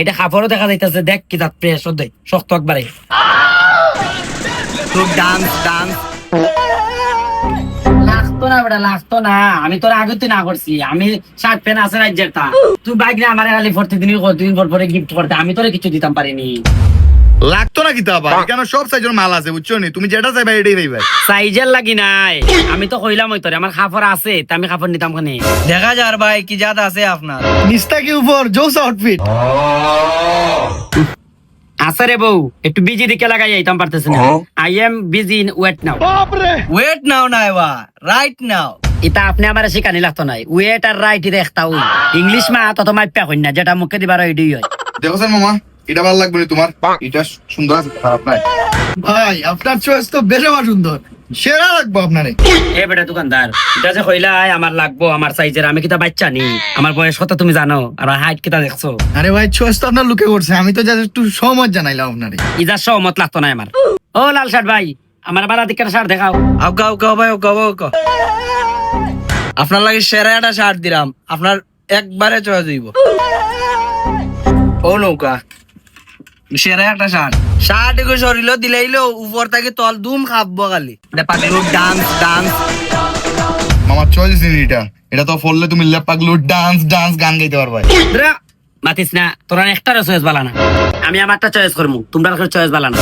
এটা কাপড়ও দেখা যাইতেছে দেখ কি তার প্রেস দেয় শক্ত একবারে। তো ডান্স ডান্স লাগতো না বেটা লাগতো না। আমি তোর আগে তুই না করছি আমি শার্ট প্যান্ট আছে রাজ্যের তা তুই বাইক না আমার খালি প্রতিদিন কতদিন পর পরে গিফট করতে আমি তোরে কিছু দিতাম পারিনি। লাগতো না কিতা আবার কেন সব সাইজের মাল আছে বুঝছ নি? তুমি যেটা চাইবা এটাই পাইবা। সাইজের লাগি নাই। আমি তো কইলাম ওই তোরে আমার কাপড় আছে তা আমি কাপড় নিতাম খানে দেখা যার ভাই কি জাত আছে আপনার। নিস্তা কি উপর জোস আউটফিট আছে রে বউ একটু বিজি দিকে লাগাই আইতাম পারতেছি না। I am busy in wait now বাপ রে ওয়েট নাও না এবার রাইট নাও এটা আপনি আমার শিখানি লাগতো নাই। ওয়েট আর রাইট দেখতা ওই ইংলিশ মা তত মাইপা কই না যেটা মুখে দিবার ওইটাই হয়। দেখো স্যার মামা। এটা ভালো লাগবে তোমার? এটা সুন্দর আছে খারাপ নাই। ভাই আপনার চয়েস তো বেশ সুন্দর সেরা লাগবো আপনারে। এ বেটা দোকানদার এটা যে আমার লাগবো আমার সাইজের আমি কিতা বাচ্চা নি? আমার বয়স কত তুমি জানো? আর হাইট কিতা দেখছ? আরে ভাই চয়েস তো আপনার লুকে করছে আমি তো জাস্ট একটু সহমত জানাইলাম আপনারে। ইজার সহমত লাগতো না আমার। ও লাল শার্ট ভাই আমার বালা দিকের শার্ট দেখাও। আউকা আউকা ভাই আউকা আউকা। আপনার লাগে সেরা একটা শার্ট দিলাম। আপনার একবারে চয়েস হইব। ও নৌকা। সেরা একটা শার্ট। শার্ট এগো শরীর দিলাইলো উপর থেকে তল দুম খাব খালি। পাগলু ডান্স ডান্স মামার চয়েস দিন এটা এটা তো ফললে তুমি লেপাগলু ডান্স ডান্স গান গাইতে পারবা মাতিস না তোরা একটারও চয়েস বালা না। আমি আমারটা চয়েস করব তোমরা চয়েস বালা না।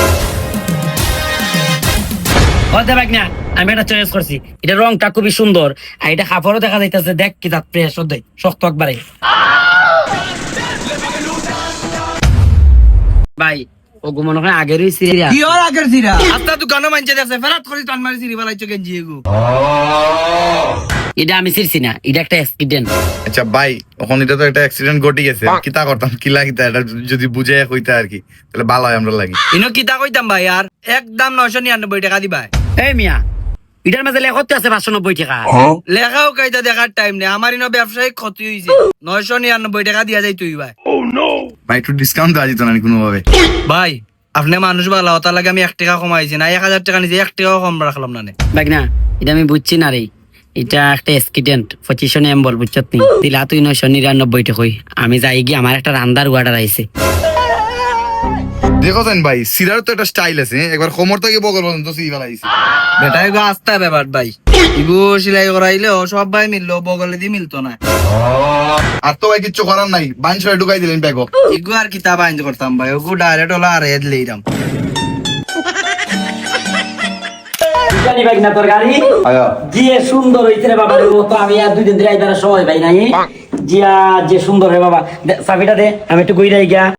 ও দেবাক না আমি একটা চয়েস করছি। এটা রংটা খুবই সুন্দর আর এটা কাপড়ও দেখা যাইতেছে দেখ কি তাত প্রেস শক্ত একবারে ভাই ও আগেরই সিরিয়াল কি ওর আগের সিরা আপনার দোকানও মানছে দেখছে ফেরাত করে টান মারি সিরি বালাইছো গেঞ্জি এগু। এটা আমি ছিড়ছি না এটা একটা অ্যাক্সিডেন্ট আচ্ছা ভাই ওখানে এটা তো একটা অ্যাক্সিডেন্ট ঘটে গেছে। কিতা করতাম কি লাগিতা এটা যদি বুঝে কইতা আর কি। তাহলে ভালো হয় আমরা লাগি। ইনো কিতা কইতাম ভাই আর একদম নয়শো নিরানব্বই টাকা দিবা এই মিয়া এটার মাঝে লেখতে আছে পাঁচশো নব্বই টাকা লেখাও কাইতা দেখার টাইম নেই। আমার ইনো ব্যবসায়িক ক্ষতি হয়েছে নয়শো নিরানব্বই টাকা দিয়া যাই তুই ভাই। ভাই একটু ডিসকাউন্ট দেওয়া যেত না কোনোভাবে ভাই আপনি মানুষ ভালো তার লাগে আমি এক টাকা কমাইছি না এক হাজার টাকা নিচে এক টাকাও কম রাখলাম না নে। দেখ না এটা আমি বুঝছি না রে। এটা একটা অ্যাক্সিডেন্ট পঁচিশশো এম্বল বুঝছত নি দিলা তুই নয়শো নিরানব্বই টাকই। আমি যাই গিয়ে আমার একটা রান্দার অর্ডার আইছে দেখো জান ভাই সিরার তো একটা স্টাইল আছে। একবার কোমর থেকে বগল পর্যন্ত সি ফেলাইছে বেটা এগো আস্তে ব্যাপার ভাই। ইগো সিলাই করাইলে ও সব ভাই মিললো বগলে দিয়ে মিলতো না। আর তো ভাই কিচ্ছু করার নাই বাইন সরে ঢুকাই দিলেন ব্যাগ ইগো আর কিতাব আইন করতাম ভাই ওগো ডাইরেক্ট হলো আর এদ লইরাম জানি ভাই না তোর গাড়ি? জিয়ে সুন্দর হইছে রে বাবা রে, তো আমি আর দুই দিন ড্রাইভারের সময় ভাই নাই। জিয়া যে সুন্দর রে বাবা। চাবিটা দে আমি একটু গইরাই গিয়া।